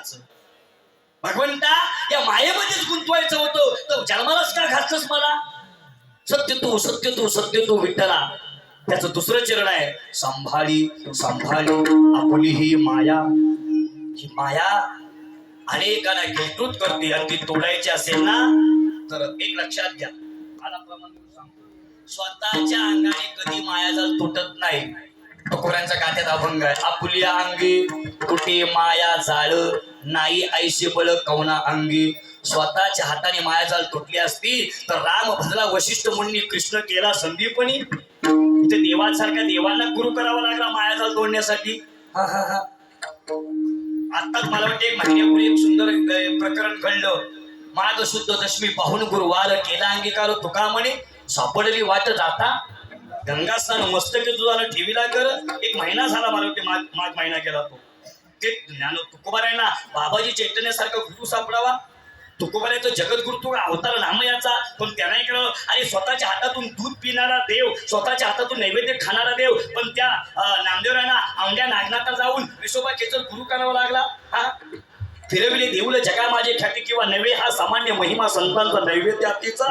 कुणाचं भगवंता या मायेमध्येच गुंतवायचं होतं. तर जन्मालाच का घातलंस मला? सत्य तू सत्य तू सत्य तू विठ्ठला. त्याचं दुसरं चरण आहे सांभाळी सांभाळी आपली ही माया. ही माया अनेकांना गिलटूत करते. आणि ती तोडायची असेल ना तर एक लक्षात घ्या. प्रमाण स्वतःच्या अंगाने कधी मायाजाल तुटत नाही तुकोऱ्यांच्या काथ्यात अभंग आहे. आपुल्या अंगी तुटे माया जाळ नाही ऐसे बळ कवना अंगी. स्वतःच्या हाताने मायाजाल तुटली असती तर राम भजला वशिष्ठ मुनी कृष्ण केला संदीपनी इथे देवांसारख्या देवांना गुरु करावा लागला मायाजाल तोडण्यासाठी. हा हा हा. आताच मला वाटते एक महिन्यापूर्वी एक सुंदर प्रकरण घडलं. माग शुद्ध दशमी पाहून गुरुवार केला अंगीकार तुका म्हणे. सापडली वाट जाता. गंगा स्नान मस्तके तुझा ठेवीला कर. एक महिना झाला मला वाटते माघ महिना केला तो. ते ज्ञान तुकोबारायना बाबाजी चैतन्यासारखा गुरु सापडावा. तुकोबारायचं जगद्गुरु तो अवतार नाम याचा पण त्याने केलं अरे स्वतःच्या हातातून दूध पिणारा देव स्वतःच्या हातातून नैवेद्य खाणारा देव पण त्या अं, नामदेवरायांना औंड्या नागनाथा जाऊन विशोबा केचर गुरु करावा लागला. हा? फिरविले देऊल जगा माझे ख्याती किंवा नवे हा सामान्य महिमा संतांचा नैवेद्य हत्तीचा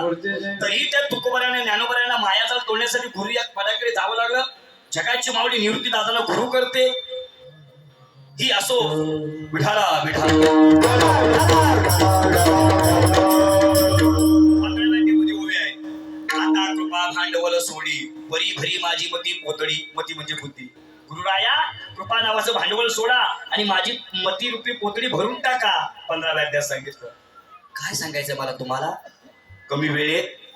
तरी त्या तुकोबऱ्याने ज्ञानोबऱ्यांना मायाजाल तोडण्यासाठी गुरु या पदाकडे जावं लागलं. जगाची माऊली निवृत्ती दादाला गुरु करते. ही असो. विठाला विठाला उभे आहे. आता कृपा भांडवल सोडी. परी भरी माझी मती पोतडी मती म्हणजे बुद्धी. गुरुराया कृपा नावाचं भांडवल सोडा आणि माझी मती रूपी पोतडी भरून टाका. पंधरा अध्याय सांगितलं. काय सांगायचं मला तुम्हाला? कमी वेळेत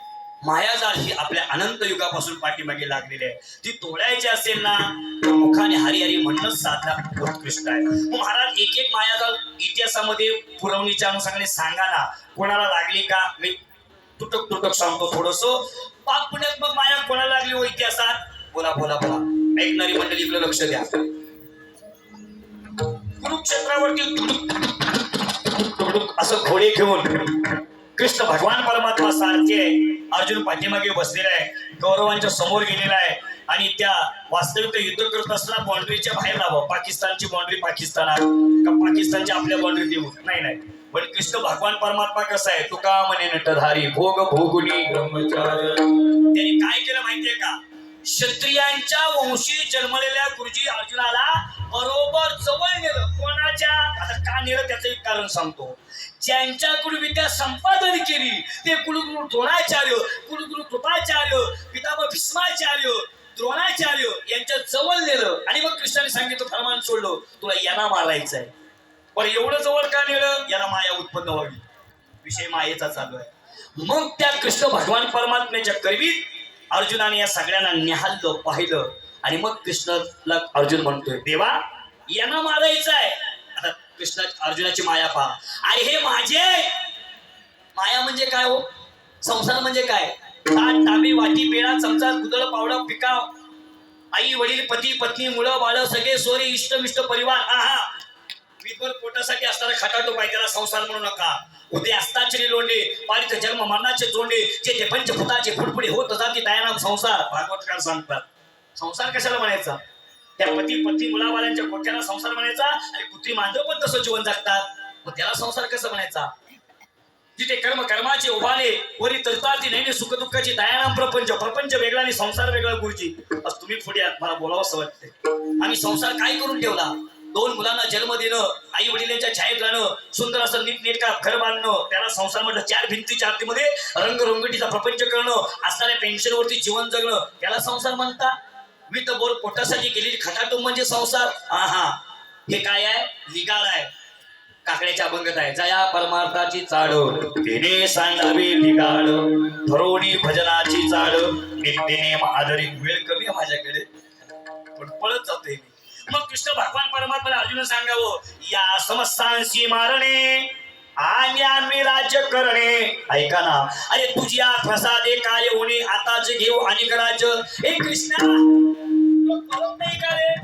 मायाजाळ ही आपल्या अनंत युगापासून पाठीमागे लागलेली आहे. ती तोडायची असेल ना मुखाने हरिहरी हरी म्हणणंच साधना उत्कृष्ट आहे. महाराज एक एक मायाजाळ इतिहासामध्ये पुरवणीच्या अनुषंगाने सांगा ना कोणाला लागली का? मी तुटक तुटक सांगतो थोडस. पाक पुण्यात्मक माया कोणाला लागली हो इतिहासात? बोला बोला बोला. ऐकणारी मंडळी इकडे लक्ष द्या. कुरुक्षेत्रावरती तुडुक असं घोडे घेऊन कृष्ण भगवान परमात्मा सारखे अर्जुन पाठीमागे बसलेला आहे. गौरवांच्या समोर गेलेला आहे. आणि त्या वास्तविक युद्ध करत असताना बाउंड्रीच्या बाहेर राहावं पाकिस्तानची बाउंड्री पाकिस्तानात. का पाकिस्तानची आपल्या बाउंड्री देऊ? नाही नाही. पण कृष्ण भगवान परमात्मा कसा आहे? तुका म्हणे नटधारी भोग भोगुनी त्यांनी काय केलं माहितीये का? क्षत्रियांच्या वंशी जन्मलेल्या गुरुजी अर्जुनाला बरोबर जवळ नेलं. कोणाच्या? आता का नेलं त्याचं एक कारण सांगतो. ज्यांच्याकडून विद्या संपादन केली ते कुलगुरु द्रोणाचार्य कुलगुरु कृपाचार्य पितामह भीष्माचार्य द्रोणाचार्य यांच्या जवळ नेलं. आणि मग कृष्णाने सांगितलं फरमान सोडलं तुला यांना मारायचं आहे पण एवढं जवळ का नेलं? याला माया उत्पन्न व्हावी. विषय मायेचा चालू आहे. मग त्या कृष्ण भगवान परमात्म्याच्या करवीत अर्जुनाने या सगळ्यांना निहाललं पाहिलं. आणि मग कृष्णाला अर्जुन म्हणतोय देवा यांना मारायचं आहे आता कृष्ण अर्जुनाची माया पहा. अरे हे माझे. माया म्हणजे काय हो? संसार म्हणजे काय? ताट वाटी पेळा चमचा कुदळ पावडा पिकाव. आई वडील पती पत्नी मुलं बाळ सगळे सोरे इष्ट मिष्ट परिवार. आहा. विधवर पोटासाठी असणारा खटाटो पाय त्याला संसार म्हणू नका. उद्या असताचे लोंडे पालित जन्म मरणाचे जोंडे जे ते पंचभूताचे फुटपुडे होत जाती दयानाम संसार. भागवतकार सांगतात? संसार कशाला म्हणायचा? त्या पती पत्नी मुलावाल्यांच्या गोठ्याला संसार म्हणायचा आणि कुत्री मांजर पण तसं जीवन जगतात. मग त्याला संसार कसं म्हणायचा? जिथे कर्म कर्माचे उभाले वरी तरताती नेहमी सुख दुःखाची दयानाम प्रपंच प्रपंच वेगळा आणि संसार वेगळा गुरुजी. आज तुम्ही पुढे आहात मला बोलावं असं वाटतंय. आम्ही संसार काय करून ठेवला? दोन मुलांना जन्म देणं आई वडिलांच्या छायेत राहणं सुंदर असं नीटनेटका घर बांधणं त्याला संसार म्हटलं चार भिंतीच्या आरतीमध्ये रंगरंगटीचा प्रपंच करणं असणाऱ्या पेन्शनवरती जीवन जगणं त्याला संसार म्हणता. मी तर बोल पोटासाठी गेलेली खटाटून म्हणजे संसार. हा हा हे काय आहे? निगाळ आहे. काकड्याच्या अभंगत आहे जया परमार्थाची चाड तिने सांगावी निगाळ धरोणी भजनाची चाड नित्यने आदरी वेळ कमी माझ्याकडे पण पळत जातोय मी. मग कृष्ण भगवान परमात्मा अर्जुन सांगावं या समस्यांशी मारणे आणि आम्ही राज्य करणे. ऐका ना. अरे तुझ्या प्रसादे काय होणे आताच घेऊ आणि राज्य. हे कृष्णा! नाही का रे?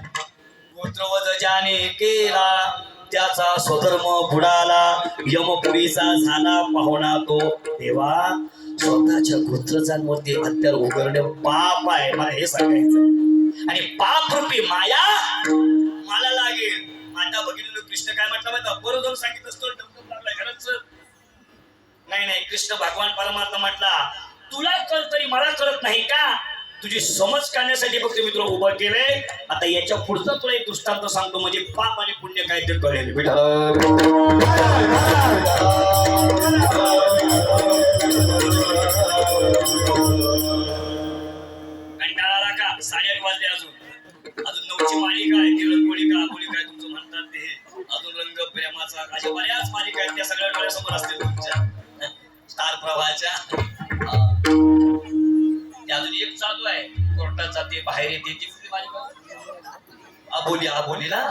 गोत्रवध ज्याने केला त्याचा स्वधर्म बुडाला यमपुरीचा झाला पाहुणा तो. देवा स्वतःच्या गोत्रजांवरती हत्यार उघडणे पाप आहे मला हे सांगायचं आणि पाप रूपी माया मला लागेल. माझ्या भगिनी कृष्ण काय म्हटलं माहिती बरोबर सांगितलं सांगित असतो लागला घरात नाही नाही कृष्ण भगवान परमात्मा म्हटला तुला कळ तरी मला कळत नाही का? तुझी समज करण्यासाठी फक्त मी तुला उभं केलंय. आता याच्या पुढचा तुला एक दृष्टांत सांगतो म्हणजे पाप आणि पुण्य काय ते कळेल. विठ्ठल. अजून मालिका आहे? ती रंगोळी का आबोली काय तुमचं म्हणतात ते? अजून रंग प्रेमाचा अशा बऱ्याच मालिका आहेत त्या सगळ्या डोळ्यासमोर असतील तुमच्या. स्टार प्रवाहाच्या. अजून एक चालू आहे. कोर्टात जाते बाहेर येते. ती कुठली मालिका आबोली आबोलीला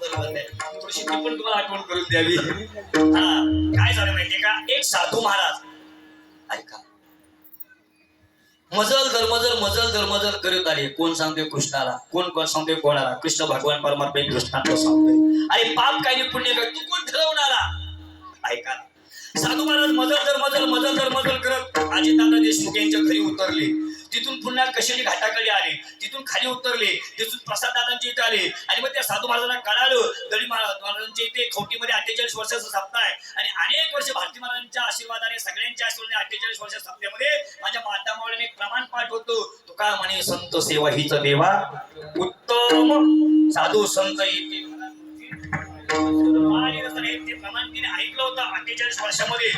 बरोबर आहे. थोडीशी ती पण तुम्हाला आठवण करून द्यावी. हा काय झालं माहितीये का? एक साधू महाराज. ऐका. मजल धर्मजल मजल धर्मजल करत आले कोण सांगते कृष्णाला? कोण कोण सांगते कोणाला? कृष्ण भगवान परमात्मा कृष्णाला सांगतोय. अरे पाप काय पुण्य काय? तू कोण ठरवणारा? ऐका साधू महाराज मजल धर मजल मजल धर मजल करत. अजितदादा देशमुख यांच्या घरी उतरले. तिथून पुन्हा कशाची घाटाकडे आले तिथून खाली उतरले तिथून प्रसाद दादांच्या इथे आले. आणि मग त्या साधू महाराजांना कळालं गडी महाराजांच्या इथे खवटीमध्ये अठ्ठेचाळीस वर्षाचा स्थापना आहे आणि अनेक वर्ष भारती महाराजांच्या आशीर्वादाने सगळ्यांच्या आशीर्वादाने अठ्ठेचाळीस वर्ष स्थापनेमध्ये माझ्या माता मावळ्याने प्रमाण पाठ होतो. तो काय म्हणे संत सेवा हीच देवा उत्तम साधू संत येते प्रमाण तिने ऐकलं होतं अठ्ठेचाळीस वर्षामध्ये.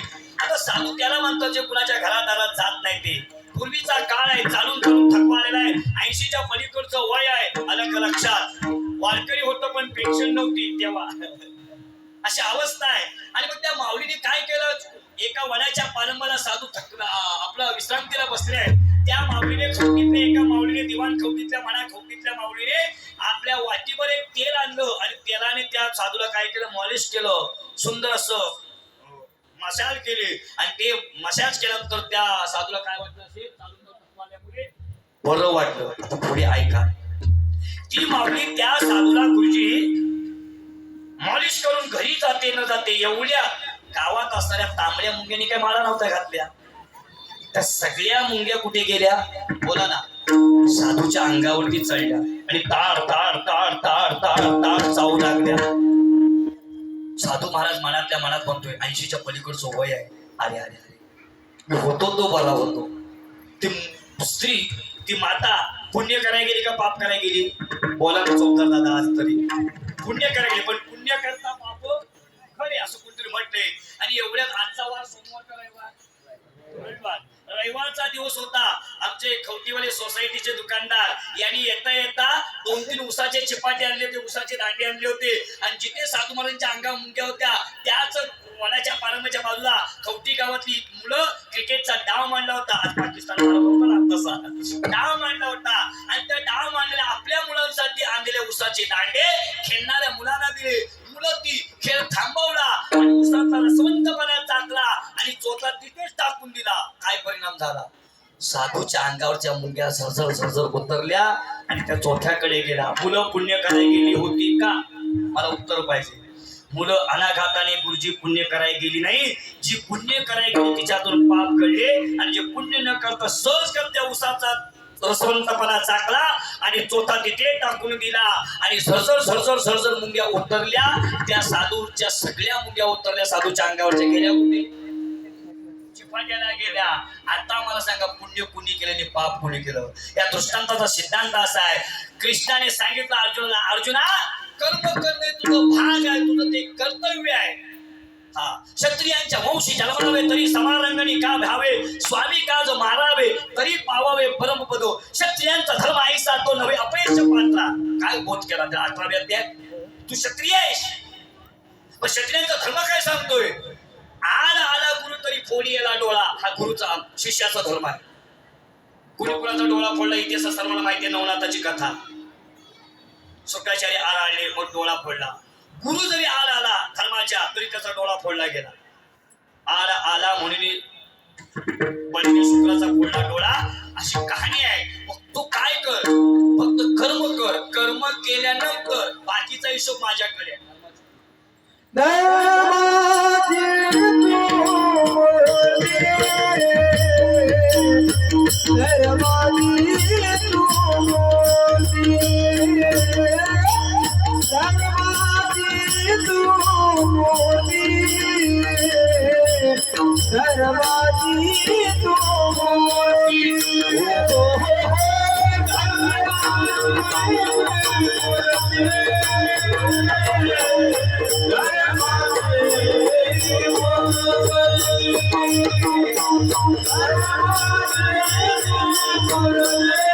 आता साधू त्याला म्हणतो जे कुणाच्या घरात जात नाही ते. पूर्वीचा काळ आहे चालून चालून थकवा आलेला आहे. ऐंशीच्या पलीकडचं वय आहे आलं का लक्षात. वारकरी होतं पण पेन्शन नव्हती तेव्हा. अशी अवस्था आहे. आणि मग त्या माऊलीने काय केलं? एका वडाच्या पालंबाला साधू थकला. आपला विश्रांतीला बसले आहे त्या माऊलीने खवटीतल्या एका माऊलीने दिवाण खवटीतल्या म्हणा खवटीतल्या माऊलीने आपल्या वाटीवर एक तेल आणलं. आणि तेलाने त्या साधूला काय केलं? मॉलिश केलं. सुंदर असं मशाल केली. आणि ते मशाज केल्यानंतर त्या साधूला काय वाटलं असेल? बरं वाटलं. आता पुढे ऐका. ती माऊली त्या साधूला गुरुजी मॉलिश करून घरी जाते न जाते एवढ्या गावात असणाऱ्या तांबड्या मुंग्यांनी काय माळा नव्हत्या घातल्या. त्या सगळ्या मुंग्या कुठे गेल्या? बोला ना. साधूच्या अंगावरती चढल्या. आणि तार तार तार तार तार तार चावू लागल्या. साधू महाराज मनातल्या मनात म्हणतोय ऐंशीच्या पलीकडचं वय आहे. अरे अरे अरे. मी होतो तो बरा होतो. ती स्त्री ती माता पुण्य करायला गेली का पाप करायला गेली? बोला ना दादा आज तरी. पुण्य करायला गेली पण पुण्य करता पाप खरे असं कोणतरी म्हटलंय. आणि एवढ्यात आजचा वार सोमवारचा रविवार? रविवार. रविवारचा दिवस होता. आमचे खवतीवाले सोसायटीचे दुकानदार यांनी येता येता तीन उसाचे चिपाटे आणले होते उसाचे दांडे आणले होते. आणि जिथे साधू महाराजांच्या अंगा मुंग्या होत्या त्याच वडाच्या पारंब्याच्या बाजूला खवटी गावातली मुलं क्रिकेटचा डाव मांडला होता. आज पाकिस्तान डाव मांडला होता. आणि त्या डाव मांडलेल्या आपल्या मुलांसाठी आणलेले उसाचे दांडे खेळणाऱ्या मुलांना दिले. मुलं ती खेळ थांबवला आणि उसाचा रसवंतपणा टाकला आणि चोथा तिथेच टाकून दिला. काय परिणाम झाला? साधूच्या अंगावरच्या मुंग्या सरसर सरसर उतरल्या आणि त्या चोथ्याकडे गेला. मुलं पुण्य करायला गेली होती का? मला उत्तर पाहिजे. मुलं अनाघाताने गुरुजी पुण्य करायला गेली नाही. जी पुण्य करायला गेली तिच्यातून पाप घडले आणि जे पुण्य न करता सहज करत्या उसाचा रसवंतपणा चाकला आणि चोथा तिथे टाकून दिला. आणि सरसर सरसर सरसर मुंग्या उतरल्या. त्या साधूच्या सगळ्या मुंग्या उतरल्या. साधूच्या अंगावरच्या गेल्या कुठे उपाध्याला गेल्या. आता मला सांगा पुण्य कुणी केलं आणि पाप कुणी केलं? या दृष्टांताचा सिद्धांत असा आहे. कृष्णाने सांगितलं अर्जुनाला अर्जुना कर्म करणे तुझं भाग आहे तुझं ते कर्तव्य आहे. हा क्षत्रियांच्या वंशी जन्मावे तरी समारंगणी का भ्यावे स्वामी का जो मारावे तरी पावावे परमपदो. क्षत्रियांचा धर्म ऐसा तो नव्हे अपयश पात्रा. काय बोध केला त्या अठराव्या तू क्षत्रिय आहेस. पण क्षत्रियांचा धर्म काय सांगतोय? फोडी याला डोळा? हा गुरुचा शिष्याचा धर्म आहे. कुणी डोळा फोडला? इतिहास सर्वांना माहिती आहे नवनाथाची कथा. शुक्राचार्य आला आले मग डोळा फोडला. गुरु जरी आला आला धर्माच्या तरी त्याचा डोळा फोडला गेला. आला आला म्हणून शुक्राचा फोडला डोळा. अशी कहाणी आहे. मग तू काय कर? फक्त कर्म कर. कर्म केल्यानंतर बाकीचा हिशोब माझ्याकडे दरवाजी तो Thank you.